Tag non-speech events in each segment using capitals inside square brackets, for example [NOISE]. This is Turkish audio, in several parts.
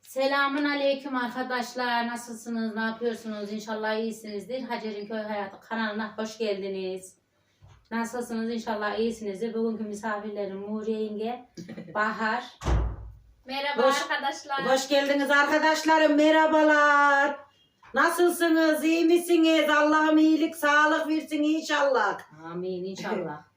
Selamun aleyküm arkadaşlar. Nasılsınız? Ne yapıyorsunuz? İnşallah iyisinizdir. Hacer'in Köy Hayatı kanalına hoş geldiniz. Nasılsınız? İnşallah iyisinizdir. Bugünkü misafirlerim Nuriye Yenge, [LAUGHS] Bahar. Merhaba Hoş- arkadaşlar. Hoş geldiniz arkadaşlarım. Merhabalar. Nasılsınız? İyi misiniz? Allah'ım iyilik, sağlık versin inşallah. Amin inşallah. [LAUGHS]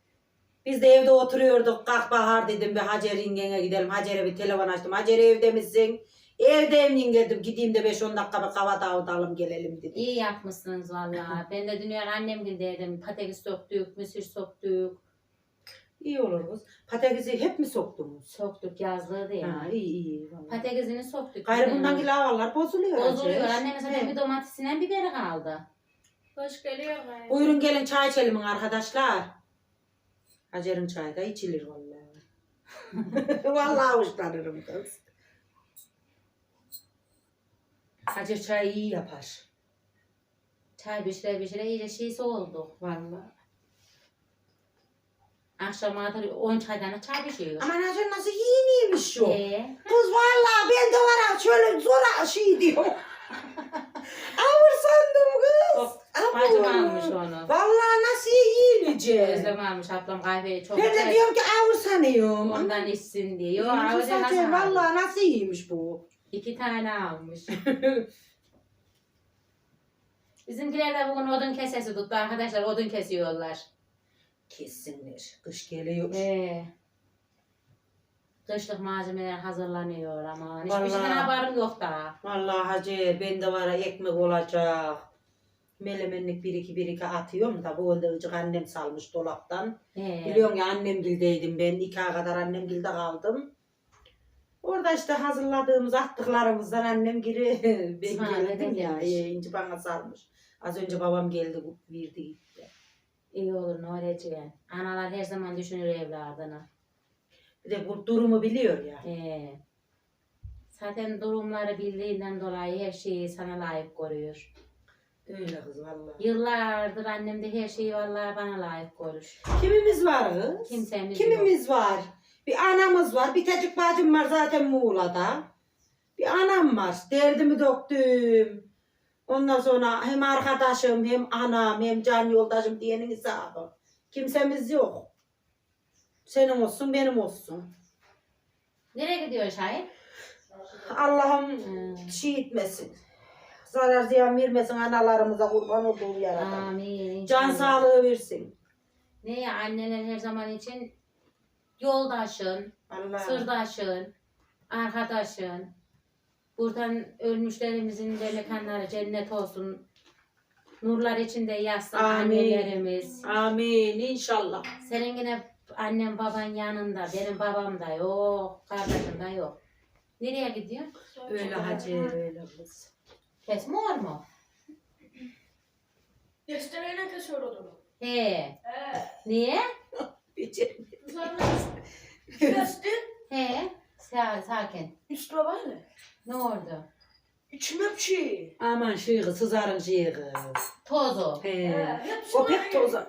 Biz de evde oturuyorduk. Kalk Bahar dedim bir Hacer yengene gidelim. Hacer'e bir telefon açtım. Hacer evde misin? Evdeyim yenge dedim. Gideyim de 5-10 dakika bir kava dağıtalım gelelim dedim. İyi yapmışsınız vallahi. [LAUGHS] Ben de dün annem dedim. Patates soktuk, mısır soktuk. İyi olur kız. Patatesi hep mi soktunuz? Soktuk yazlığı da Ha, ya. iyi iyi. vallahi. Patatesini soktuk. Gayrı bundan lavalar bozuluyor. Bozuluyor. Hacer. Annemin zaten He. bir domatesine biberi kaldı. Hoş geliyor? Buyurun gelin çay içelim arkadaşlar. Hacer'in çayı da içilir vallahi. [LAUGHS] vallahi hoşlanırım kız. Hacer çayı iyi yapar. Çay pişire pişire iyice şeysi oldu. Vallahi. Akşama kadar 10 çaydan çay pişiyor. Aman Hacer nasıl yiyiniymiş o. Ee, Kız vallahi ben de var ha şöyle zora şey diyor. [LAUGHS] Avur sandım kız. bacım almış onu. Vallahi yiyinecek. Özlem almış ablam kahveyi çok Ben de diyorum ki avur sanıyorum. ondan içsin diye. Yok, abi nasıl almış? vallahi nasıl iyiymiş bu. İki tane almış. [LAUGHS] Bizimkiler de bugün odun kesesi tuttu arkadaşlar odun kesiyorlar. Kessinler. Kış geliyor. Ee, kışlık malzemeler hazırlanıyor ama hiçbir Vallahi. şeyden haberim yok daha. Vallahi Hacer bende var ekmek olacak. Melemenlik bir iki bir iki atıyorum da bu ılıcık annem salmış dolaptan. Ee, Biliyorsun ya annemgildeydim ben. iki ay kadar annemgilde kaldım. Orada işte hazırladığımız attıklarımızdan annem giri [LAUGHS] ben geldim ya. E, inci bana sarmış. Az önce babam geldi verdi gitti. iyi olur olacak? Analar her zaman düşünür evladını. Bir de bu durumu biliyor ya. Ee, zaten durumları bildiğinden dolayı her şeyi sana layık görüyor. Öyle kız vallahi. Yıllardır annem de her şeyi vallahi bana layık görür. Kimimiz var kız? Kimsemiz. Kimimiz var? Bir anamız var. Bir tecik bacım var zaten Muğla'da. Bir anam var. Derdimi döktüm. Ondan sonra hem arkadaşım hem anam hem can yoldaşım diyenin hesabı. Kimsemiz yok. Senin olsun benim olsun. Nereye gidiyor Şahin? Allah'ım şey etmesin. Zarar ziyan vermesin analarımıza kurban olduğu yaradan. Amin. Can sağlığı versin. Ne ya anneler her zaman için yoldaşın, Allah. sırdaşın, arkadaşın. Buradan ölmüşlerimizin de mekanları cennet olsun. Nurlar içinde yatsın Amin. annelerimiz. Amin inşallah. Senin yine annen baban yanında. Benim babam da yok. Kardeşim de yok. Nereye gidiyor? Öyle hacı öyle kız. Kesmiyor mu? Göstereyle kesiyor odunu. He. He. Niye? Becerim. Sonra kestin. He. Sa sakin. Üstüne var ne? Ne oldu? İçime bir şey. Aman şey kız, sızarın şey kız. Tozu. He. He. Hepsi O var pek ya. tozar.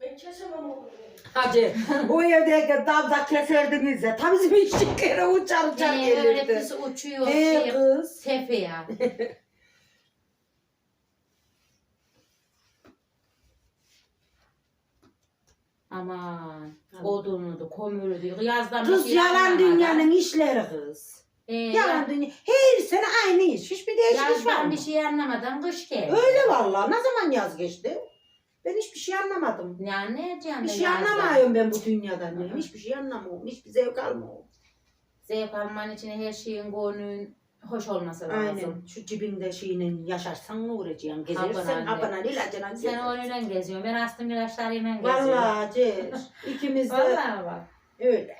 Ben kesemem onu. Hacı, o evdeki damda keserdiniz ya. Tam bizim içtiklere [LAUGHS] uçar uçar He, öyle gelirdi. pis uçuyor. He Şey, kız. tepe ya. [LAUGHS] Aman. Odunudu, komürüdü. Yazdan bir Kız şey yalan dünyanın işleri kız. He, Yalan ya- dünya. Her sene aynı iş. Hiçbir değişik iş var Yazdan mı? bir şey anlamadan kış geldi. Öyle vallahi. Ne zaman yaz geçti? Ben hiçbir şey anlamadım. Ne anlayacağım Bir da şey yazdan? anlamıyorum ben bu dünyadan. Hı hı. Hiçbir şey anlamıyorum. Hiçbir zevk almıyorum. Zevk alman için her şeyin gönlün hoş olması lazım. Aynen. Şu cibinde şeyinin yaşarsan ne uğrayacaksın? Gezersen anne. hapına ilacına Sen onunla geziyorsun. Ben astım ilaçlarıyla geziyorum. Vallahi Cez. İkimiz de Vallahi bak. öyle.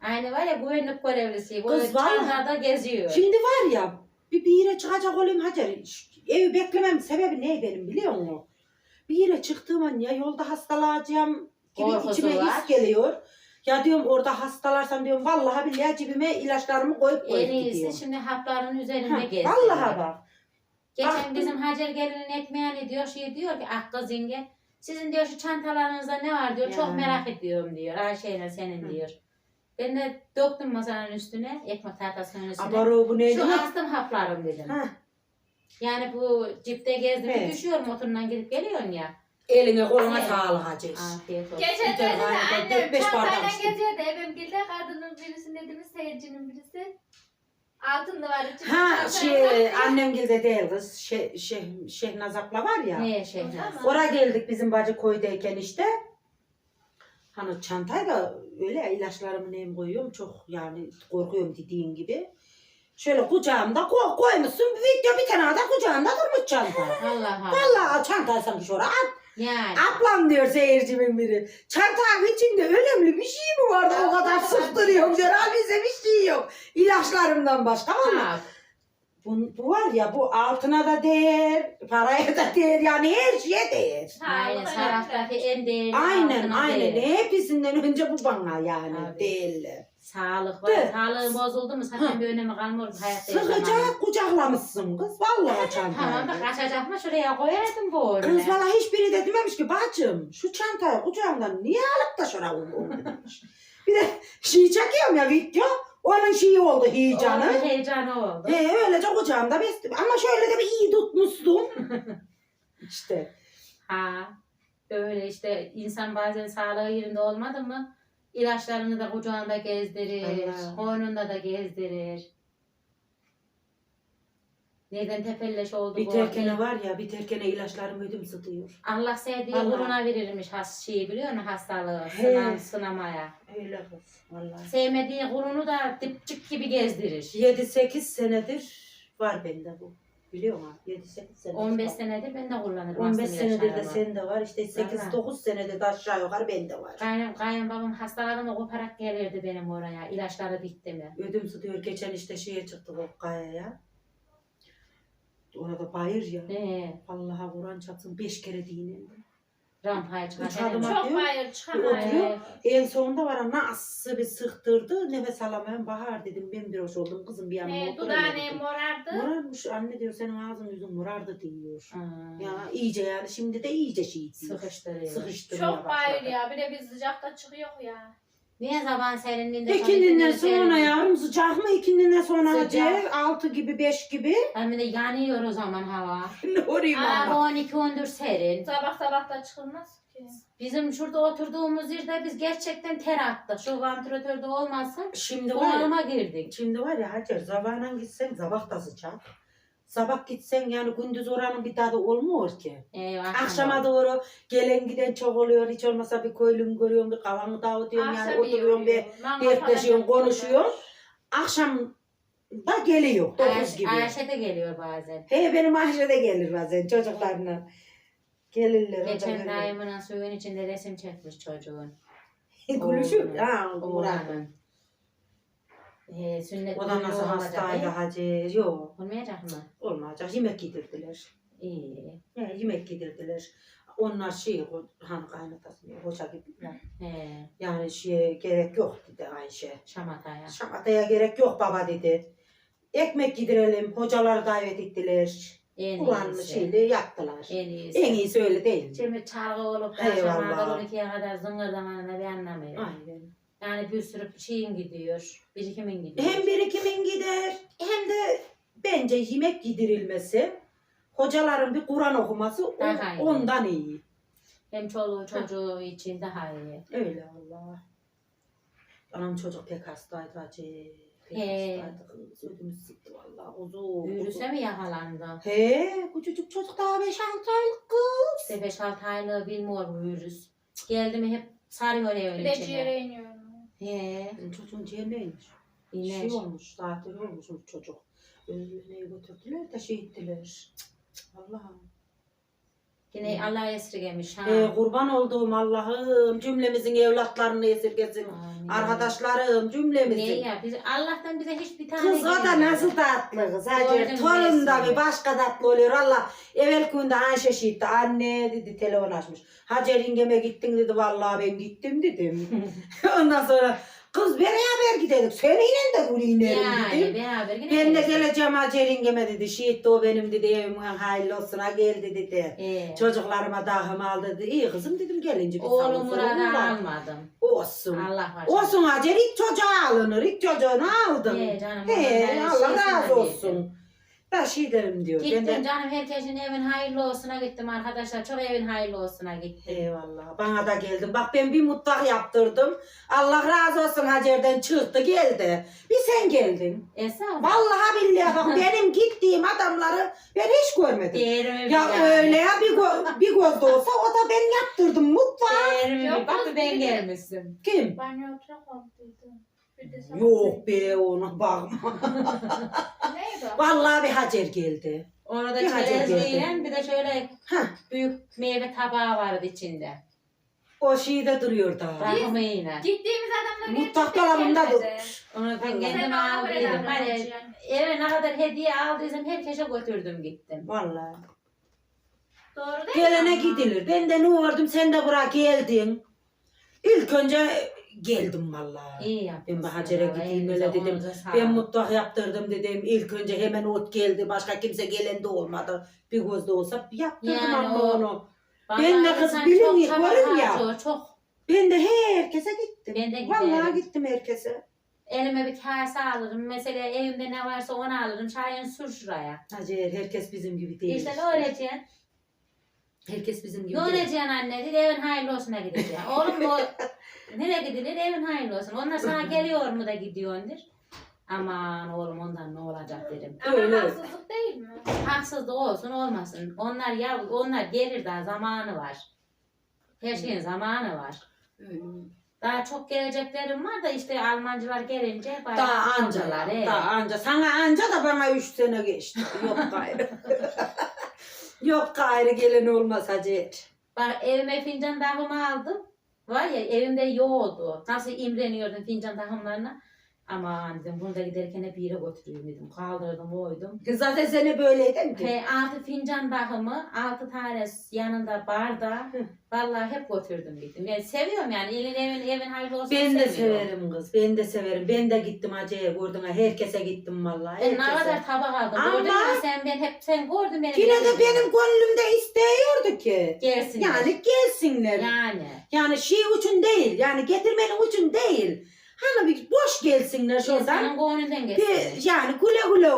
Aynı var ya güvenlik görevlisi. Bu Kız vallahi. çantada geziyor. Şimdi var ya bir, bir yere çıkacak olayım Hacer. Ş- Evi beklemem sebebi ne benim biliyor musun? Bir yere çıktığım an ya yolda hastalanacağım gibi Korkusu içime var. his geliyor. Ya diyorum orada hastalarsam diyorum vallahi billahi cebime ilaçlarımı koyup koyup en iyisi gidiyorum. şimdi hapların üzerinde Ha, geziyor. vallahi bak. Geçen Baktım. bizim Hacer gelinin ekmeğini diyor şey diyor ki ah kız yenge Sizin diyor şu çantalarınızda ne var diyor. Ya. Çok merak ediyorum diyor. Ayşe'yle senin Hı. diyor. Ben de döktüm masanın üstüne. Ekmek tahtasının üstüne. Abaro bu neydi? Şu astım haplarım dedim. Ha, Yani bu cipte gezdim Evet. düşüyor motorundan gidip geliyorsun ya. Eline koluna sağlık hacı. Afiyet olsun. Geçen dedi de annem beş bardak çantayla içtim. geziyordu. Evimgilde kadının birisi dediğimiz seyircinin birisi. Altında var içinde. Ha şey annem de değil kız. Şey, şey, Şehnaz abla var ya. Ne Şehnaz? Oraya geldik bizim bacı koydayken işte. Hani çantayı da öyle ilaçlarımı neyim koyuyorum çok yani korkuyorum dediğin gibi. Şöyle kucağımda koy, koymuşsun video bir tane de kucağında durmuş çanta. [LAUGHS] Allah Allah. Vallahi çantayı sanki şuraya at. Yani. Ablam diyor seyircimin biri. Çantanın içinde önemli bir şey mi vardı o kadar sıktırıyorum bize bir şey yok. İlaçlarımdan başka ama bu, bu var ya bu altına da değer, paraya da değer yani her şeye değer. Aynen. Önemli. en değerli Aynen altına aynen. değer. Hepsinden önce bu bana yani Abi. değerli. Sağlık var. De. Sağlığı bozuldu mu zaten bir önemi kalmıyor hayatta. Sıkıca kucaklamışsın kız. Vallahi Tamam da çantayı. kaçacak mı şuraya koyardım bu oraya. Kız valla hiçbiri de dememiş ki bacım şu çantayı kucağımdan niye alıp da şuraya koydun demiş. Bir de şey çekiyorum ya video. Onun şeyi oldu heyecanı. Oldu, heyecanı oldu. He öylece kucağımda bestim. Ama şöyle de bir iyi tutmuştum. [LAUGHS] işte. Ha. Öyle işte insan bazen sağlığı yerinde olmadı mı ilaçlarını da kucağında gezdirir, Allah. koynunda da gezdirir. Neden tepelleş oldu Bir bu? terkene var ya bir terkene ilaçlarım ödüm sıtıyor. Allah sevdiği Allah. kuluna verirmiş has şeyi biliyor musun hastalığı He. sınan, sınamaya. Öyle kız vallahi. Sevmediği kulunu da dipçik gibi gezdirir. 7-8 senedir var bende bu. Biliyor musun? 7-8 senedir 15 var. senedir ben de kullanırım 15 astım senedir de ilaçlarımı. sende var. İşte 8-9 senedir de aşağı yukarı bende var. Kayın, kayınbabam hastalandı koparak gelirdi benim oraya. İlaçları bitti mi? Ödüm sıkıyor. Geçen işte şeye çıktık o kayaya. Orada bayır ya. Ne? Allah'a Kur'an çatsın 5 kere dinlendi. Rampaya Üç çıkarken. adım Çok bayır çıkamayın. oturuyor. En sonunda var ya nasıl bir sıktırdı. Nefes alamayan bahar dedim. Ben bir hoş oldum. Kızım bir yanıma Ee, otur. Dudağını dedim. morardı. Morarmış anne diyor senin ağzın yüzün morardı diyor. Ya iyice yani şimdi de iyice şey diyor. Sıkıştırıyor. Sıkıştırmaya Çok bayır başladı. ya. Bir de biz sıcakta çıkıyor ya. Niye zaman serinliğinde İkindinden sonra sonra yavrum sıcak mı? İkindinden sonra Sıcak. Altı gibi beş gibi. Hem de yanıyor o zaman hava. [LAUGHS] ne orayım Aa, ama. 12-14 serin. Sabah sabah da çıkılmaz ki. Bizim şurada oturduğumuz yerde biz gerçekten ter attık. Şu vantilatörde olmazsa Şimdi var ya, bunalıma girdik. şimdi var ya Hacer sabahla gitsen sabah da sıcak. Sabah gitsen yani gündüz oranın bir tadı olmuyor ki. Eyvah. Akşama doğru gelen giden çok oluyor. Hiç olmasa bir köylüm görüyorum, bir kavanı dağıtıyorum yani oturuyorum bir dertleşiyorum, konuşuyorum. Akşam da geliyor dokuz gibi. Ayşe de geliyor bazen. He benim Ayşe de gelir bazen çocuklarla. Gelirler. Geçen daimin suyun içinde resim çekmiş çocuğun. [LAUGHS] Gülüşür. Oğlum. Ha, Murat. Oğlanın. Ee, sünnet O da nasıl hastaydı e? Hacer. Yok Olmayacak mı? olmayacak. Yemek yedirdiler. İyi. He, yemek yedirdiler. Onlar şey, o- hani kaynatası, hoca gibi. He. Yani şeye gerek yok dedi Ayşe. Şamataya. Şamataya gerek yok baba dedi. Ekmek yedirelim, hocaları davet ettiler. En iyisi. şeyle yaptılar. En iyisi. En iyisi öyle değil mi? Şimdi çalgı olup Eyvallah. akşama 12'ye kadar zıngırdamanına bir anlamı yok. Aynen. Yani bir sürü şeyin gidiyor. Birikimin gidiyor. Hem birikimin gider hem de bence yemek yedirilmesi, hocaların bir Kur'an okuması o- Daha iyi. ondan iyi. Hem çoluğu çocuğu için daha iyi. Öyle Allah. Anam çocuk pek hastaydı acı. Pek He. hastaydı kız. Ödümüz sıktı vallahi. Uzun. Virüse mi yakalandı? He, küçücük çocuk daha 5-6 aylık kız. İşte 5-6 aylığı bilmiyor bu virüs. Geldi mi hep sarıyor de içine. iniyor. He. Çocuğun ciğerindeymiş. İner. Şey olmuş, zaten olmuş çocuk. Ölümüne götürdüler de şey ettiler. Allah'ım. Yine Allah esirgemiş ha. Ee, kurban olduğum Allah'ım cümlemizin evlatlarını esirgesin. Amin. Arkadaşlarım Ne cümlemizin. ya? Biz, Allah'tan bize hiçbir tane Kız o da nasıl tatlı kız. Gördüm torun da bir başka tatlı oluyor. Allah evvel günde Ayşe şiitti. Anne dedi telefon açmış. Hacer yengeme gittin dedi. Vallahi ben gittim dedim. [LAUGHS] Ondan sonra Kız beraber gidelim. Seninle de buraya inerim Yani dedim. beraber yine Ben de geliriz. geleceğim Hacer yengeme dedi. Şehit de o benim dedi. Evimin hayırlı olsuna geldi dedi. Ee, Çocuklarıma dahım al dedi. İyi kızım dedim gelince bir Oğlum sağ olsun, Murat'ı almadım. Olsun. Allah var. Olsun Hacer ilk çocuğa alınır. İlk çocuğunu aldım. Ee, canım, He, ondan Allah razı olsun. Da şey derim diyor. Gittim Ben de, canım herkesin evin hayırlı olsuna gittim arkadaşlar. Çok evin hayırlı olsuna gittim. Eyvallah. Bana da geldim. Bak ben bir mutfak yaptırdım. Allah razı olsun Hacer'den çıktı geldi. Bir sen geldin. Esra Vallahi billahi bak benim gittiğim adamları ben hiç görmedim. Değerimi Ya bil öyle ya bir, go- bir göz de olsa o da ben yaptırdım mutfağı. Değerimi bil. Yok, Bak ben gelmişsin. Kim? Banyo oturak. Bir de sana- Yok be ona bakma. Neydi o? Vallahi bir Hacer geldi. Orada Bir Hacer çerezliyle bir de şöyle Hah. büyük meyve tabağı vardı içinde. O şeyde duruyor da. Rahmıyla. Gittiğimiz adamlar Mutfak dolabında durmuş. Onu ben Sen bana böyle aldıydım. Hani davranacaksın. eve ne kadar hediye aldıysam herkese götürdüm gittim. Vallahi. Doğru değil Gelene mi ama? gidilir. Ben de ne ordum sen de buraya geldin. İlk önce geldim vallahi. İyi yaptın. Ben bu Hacer'e gideyim öyle dedim. Ben mutfak yaptırdım dedim. İlk önce hemen ot geldi. Başka kimse gelen de olmadı. Bir göz de olsa yaptırdım Yani ama o- onu. Ben de kız bilin ya, görün ya. Çok, çok. Ben de herkese gittim. Ben de Vallahi giderim. gittim herkese. Elime bir kase alırım. Mesela evimde ne varsa onu alırım. Çayını sür şuraya. Hacer herkes bizim gibi değil. İşte ne öğreteceksin? Herkes bizim gibi Ne değil. öğreteceksin anne? Dedi evin hayırlı olsuna gideceksin. Oğlum bu [LAUGHS] nereye gidilir? Evin hayırlı olsun. Onlar sana [LAUGHS] geliyor mu da gidiyordur. Aman oğlum ondan ne olacak derim. Ama Öyle. haksızlık değil mi? Haksızlık olsun olmasın. Onlar ya onlar gelir daha zamanı var. Her şeyin zamanı var. Öyle. Daha çok geleceklerim var da işte Almancılar gelince bayağı Daha anca kaldılar, ya. he. Daha anca. Sana anca da bana üç sene geçti. Yok gayrı. [LAUGHS] Yok gayrı gelen olmaz Hacer. Bak evime fincan takımı aldım. Var ya evimde yoğdu. Nasıl imreniyordum fincan takımlarına. Aman dedim bunu da giderken hep yere götüreyim dedim. Kaldırdım koydum. Zaten seni böyleydin ki. Ve altı fincan takımı, altı tane yanında bardağı. Vallahi hep götürdüm gittim. Ben seviyorum yani. Elin evin, evin hayırlı olsun Ben de severim kız. Ben de severim. Ben de gittim Hacı'ya gördüm. Herkese gittim vallahi. Ben ne herkese. kadar tabak aldım. Ama- Gördün mü sen ben hep sen gördün beni. Yine de benim gönlümde istiyordu ki. Gelsin. Yani gelsinler. Yani. Yani şey için değil. Yani getirmenin için değil. Hani bir boş gelsinler şuradan. Geçsin. yani güle güle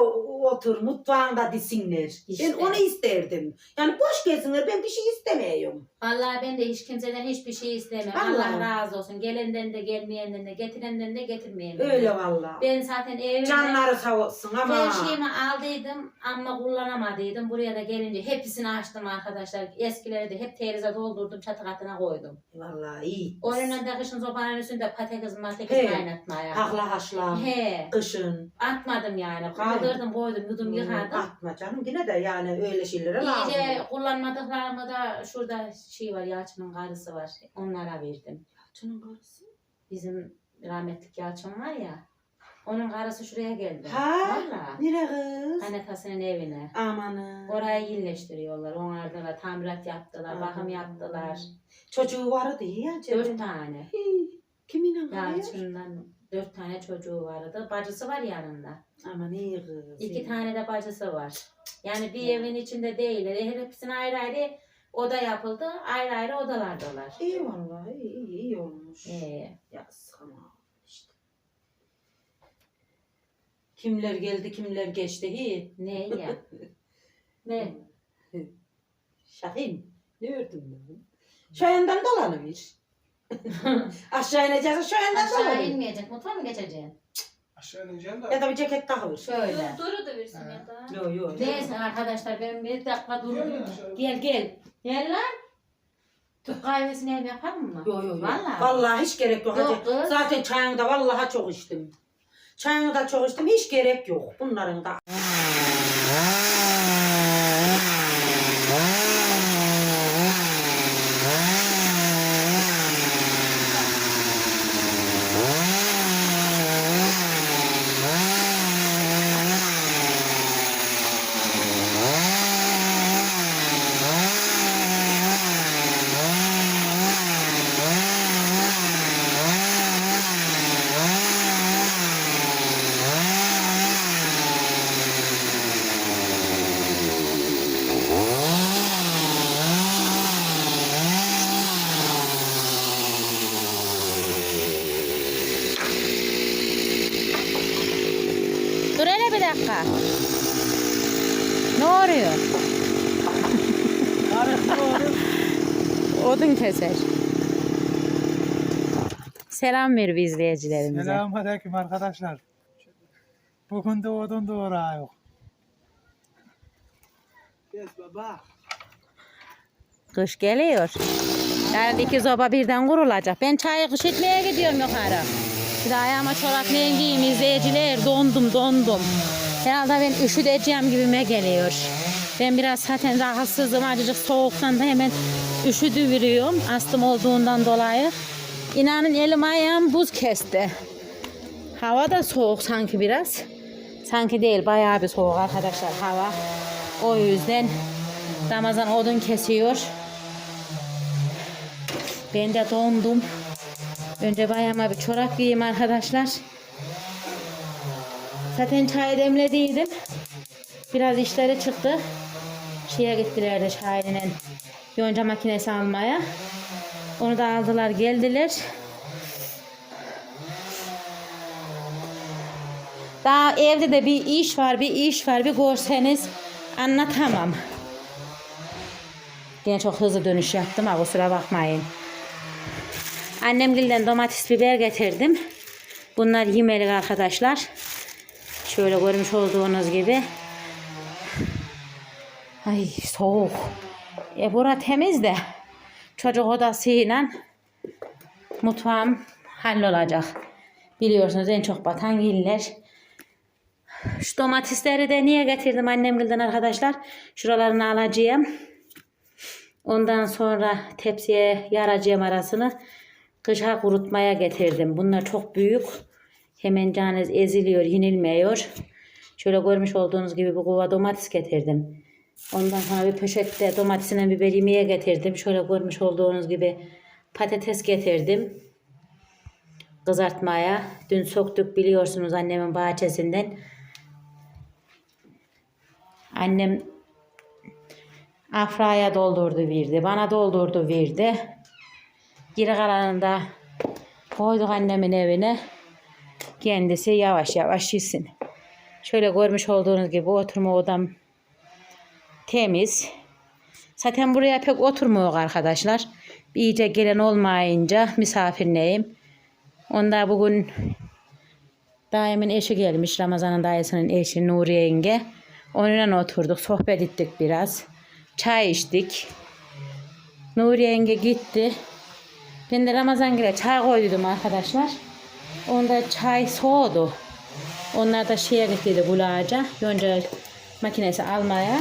otur mutfağında disinler. İşte. Ben onu isterdim. Yani boş gelsinler ben bir şey istemiyorum. Vallahi ben de hiç kimseden hiçbir şey istemem. Vallahi. Allah razı olsun. Gelenden de gelmeyenden de getirenden de getirmeyenden de. Öyle vallahi. Ben zaten evimde Canları sağ olsun ama. her şeyimi aldıydım ama kullanamadıydım. Buraya da gelince hepsini açtım arkadaşlar. Eskileri de hep terize doldurdum çatı katına koydum. Vallahi iyi. Onun da kışın sobanın üstünde patates matates He. kaynatmaya. Hakla haşla. He. Kışın. Atmadım yani. Kaldırdım koydum yudum yıkadım. Atma canım yine de yani öyle şeylere lazım. İyice kullanmadıklarımı da şurada şey var Yalçın'ın karısı var. Onlara verdim. Yalçın'ın karısı. Bizim rahmetlik Yalçın var ya. Onun karısı şuraya geldi. Ha? Valla. Nere kız? Kaynatasının evine. Amanın. Orayı iyileştiriyorlar. Onlarda da tamirat yaptılar, Aman. bakım yaptılar. Çocuğu vardı ya. Dört tane. Hii, Kiminle kalıyor? Yalçın'dan dört tane çocuğu vardı. Bacısı var yanında. Aman iyi kız. İki iyi. tane de bacısı var. Yani bir evin içinde değiller. Hepsine ayrı ayrı oda yapıldı. Ayrı ayrı odalardalar. İyi vallahi iyi, iyi, iyi olmuş. Ee, Yazık ama işte. Kimler geldi kimler geçti hi. ne ya? [LAUGHS] ne? Şahin. Ne ördün? Şu yandan dolanıver. [LAUGHS] Aşağı ineceğiz şu yandan Aşağı dolanıver. inmeyecek. Mutfağa mı geçeceksin? Aşağı ineceğim de. Ya da bir ceket takıver. Şöyle. Duru da versin ya da. Yo yo. Neyse arkadaşlar ben bir dakika durun. Gel aşağı. Gel gel. Gel lan. Türk kahvesini ev yapalım mı? Yo yo yo. Vallahi. Vallahi hiç gerek yok. Yok Hadi. kız. Zaten çayını da vallahi çok içtim. Çayını da çok içtim. Hiç gerek yok. Bunların da dakika. Ne oluyor? Odun keser. Selam ver bir izleyicilerimize. Selamünaleyküm arkadaşlar. Bugün de odun doğrağı yok. Yes baba. Kış geliyor. Yani iki zoba birden kurulacak. Ben çayı kış etmeye gidiyorum yukarı. Bir de ayağıma çorap giyeyim izleyiciler. Dondum dondum. Herhalde ben üşüdeceğim gibime geliyor. Ben biraz zaten rahatsızım. Acıcık soğuktan da hemen üşüdüveriyorum. Astım olduğundan dolayı. İnanın elim ayağım buz kesti. Hava da soğuk sanki biraz. Sanki değil bayağı bir soğuk arkadaşlar hava. O yüzden Ramazan odun kesiyor. Ben de dondum. Önce bayağıma bir çorap giyeyim arkadaşlar. Zaten çay demlediydim. Biraz işleri çıktı. Şeye gittiler de Şahin'in yonca makinesi almaya. Onu da aldılar geldiler. Daha evde de bir iş var, bir iş var. Bir görseniz anlatamam. Yine çok hızlı dönüş yaptım ha kusura bakmayın. Annemgilden domates biber getirdim. Bunlar yemelik arkadaşlar. Şöyle görmüş olduğunuz gibi. Ay soğuk. E bura temiz de çocuk odasıyla mutfağım hallolacak. Biliyorsunuz en çok batan giller. Şu domatesleri de niye getirdim annemgilden arkadaşlar? Şuralarını alacağım. Ondan sonra tepsiye yaracağım arasını kışa kurutmaya getirdim. Bunlar çok büyük. Hemen canınız eziliyor, yenilmiyor. Şöyle görmüş olduğunuz gibi bir kova domates getirdim. Ondan sonra bir poşette domatesine biber yemeğe getirdim. Şöyle görmüş olduğunuz gibi patates getirdim. Kızartmaya. Dün soktuk biliyorsunuz annemin bahçesinden. Annem Afra'ya doldurdu verdi. Bana doldurdu verdi. Geri kalanını da koyduk annemin evine. Kendisi yavaş yavaş yesin. Şöyle görmüş olduğunuz gibi oturma odam temiz. Zaten buraya pek oturmuyor arkadaşlar. İyice gelen olmayınca misafirleyim. Onda bugün daimin eşi gelmiş. Ramazan'ın dayısının eşi Nuriye yenge. Onunla oturduk. Sohbet ettik biraz. Çay içtik. Nuriye yenge gitti. Ben de Ramazan gire çay koydum arkadaşlar. Onda çay soğudu. Onlar da şeye gittiydi Bulağaca. Yonca makinesi almaya.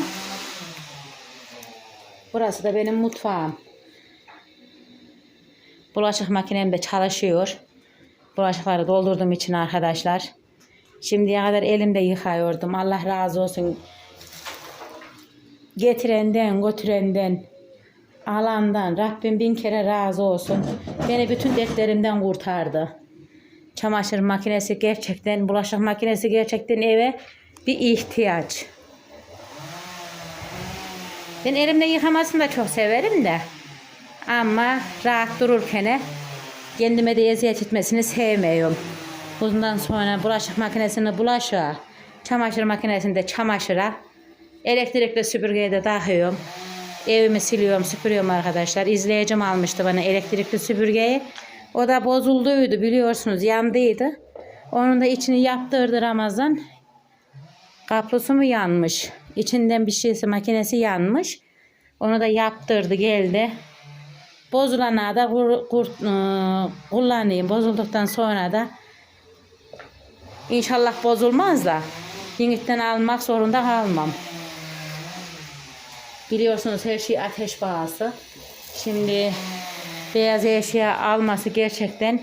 Burası da benim mutfağım. Bulaşık makinem de çalışıyor. Bulaşıkları doldurdum için arkadaşlar. Şimdiye kadar elimde yıkıyordum. Allah razı olsun. Getirenden, götürenden, alandan Rabbim bin kere razı olsun. Beni bütün dertlerimden kurtardı. Çamaşır makinesi gerçekten, bulaşık makinesi gerçekten eve bir ihtiyaç. Ben elimde yıkamasını da çok severim de. Ama rahat dururken kendime de eziyet etmesini sevmiyorum. Bundan sonra bulaşık makinesini bulaşığa, çamaşır makinesini de çamaşıra, elektrikli süpürgeye de takıyorum. Evimi siliyorum, süpürüyorum arkadaşlar. İzleyicim almıştı bana elektrikli süpürgeyi. O da bozulduydu biliyorsunuz, yandıydı. Onun da içini yaptırdı Ramazan. Kaplusu mu yanmış? İçinden bir şeysi makinesi yanmış. Onu da yaptırdı geldi. Bozulana da kur, kur, ıı, kullanayım. Bozulduktan sonra da inşallah bozulmaz da yeniden almak zorunda kalmam. Biliyorsunuz her şey ateş bağısı. Şimdi beyaz eşya alması gerçekten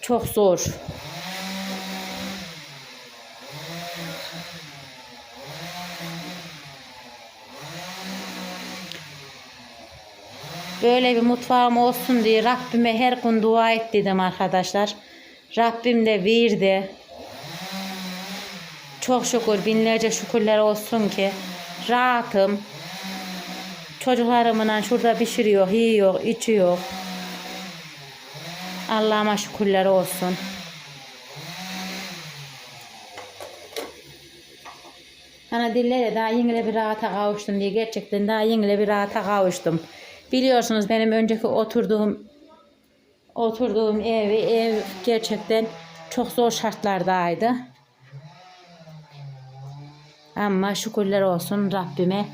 çok zor. Böyle bir mutfağım olsun diye Rabbime her gün dua et dedim arkadaşlar. Rabbim de verdi. Çok şükür binlerce şükürler olsun ki rahatım. Çocuklarımla şurada pişiriyor, yiyor, içiyor. Allah'ıma şükürler olsun. Hani dillere daha yengile bir rahata kavuştum diye gerçekten daha yengile bir rahata kavuştum. Biliyorsunuz benim önceki oturduğum oturduğum ev, ev gerçekten çok zor şartlardaydı. Ama şükürler olsun Rabbime.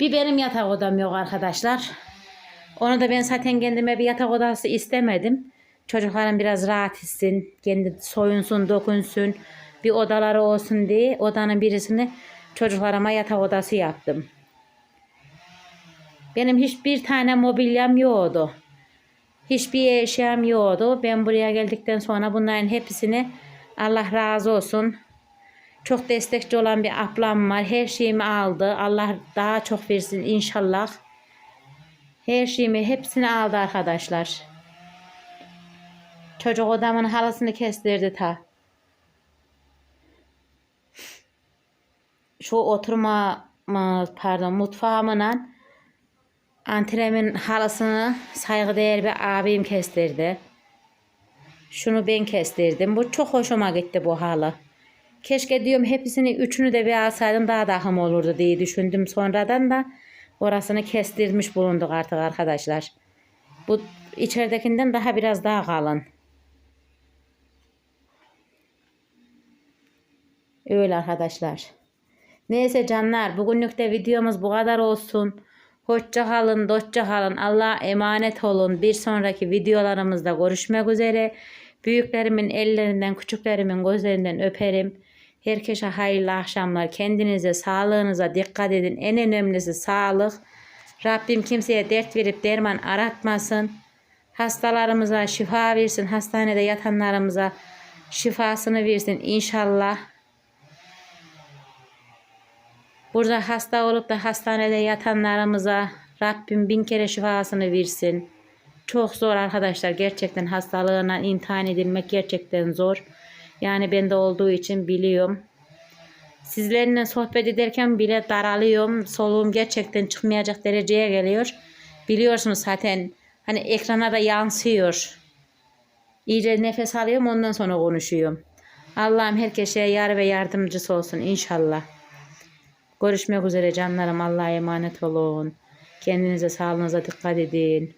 Bir benim yatak odam yok arkadaşlar. Onu da ben zaten kendime bir yatak odası istemedim. Çocuklarım biraz rahat etsin, kendi soyunsun, dokunsun, bir odaları olsun diye odanın birisini çocuklarıma yatak odası yaptım. Benim hiçbir tane mobilyam yoktu. Hiçbir eşyam yoktu. Ben buraya geldikten sonra bunların hepsini Allah razı olsun. Çok destekçi olan bir ablam var. Her şeyimi aldı. Allah daha çok versin inşallah. Her şeyimi hepsini aldı arkadaşlar. Çocuk odamın halısını kestirdi ta. Şu oturma pardon mutfağımla antremin halısını saygıdeğer bir abim kestirdi. Şunu ben kestirdim. Bu çok hoşuma gitti bu halı. Keşke diyorum hepsini üçünü de bir alsaydım daha da hım olurdu diye düşündüm sonradan da orasını kestirmiş bulunduk artık arkadaşlar. Bu içeridekinden daha biraz daha kalın. Öyle arkadaşlar. Neyse canlar bugünlük de videomuz bu kadar olsun. Hoşça kalın, dostça kalın. Allah'a emanet olun. Bir sonraki videolarımızda görüşmek üzere. Büyüklerimin ellerinden, küçüklerimin gözlerinden öperim. Herkese hayırlı akşamlar. Kendinize, sağlığınıza dikkat edin. En önemlisi sağlık. Rabbim kimseye dert verip derman aratmasın. Hastalarımıza şifa versin. Hastanede yatanlarımıza şifasını versin inşallah. Burada hasta olup da hastanede yatanlarımıza Rabbim bin kere şifasını versin. Çok zor arkadaşlar. Gerçekten hastalığına imtihan edilmek gerçekten zor. Yani bende olduğu için biliyorum. Sizlerle sohbet ederken bile daralıyorum. Soluğum gerçekten çıkmayacak dereceye geliyor. Biliyorsunuz zaten hani ekrana da yansıyor. İyice nefes alıyorum ondan sonra konuşuyorum. Allah'ım herkese yar ve yardımcısı olsun inşallah. Görüşmek üzere canlarım. Allah'a emanet olun. Kendinize sağlığınıza dikkat edin.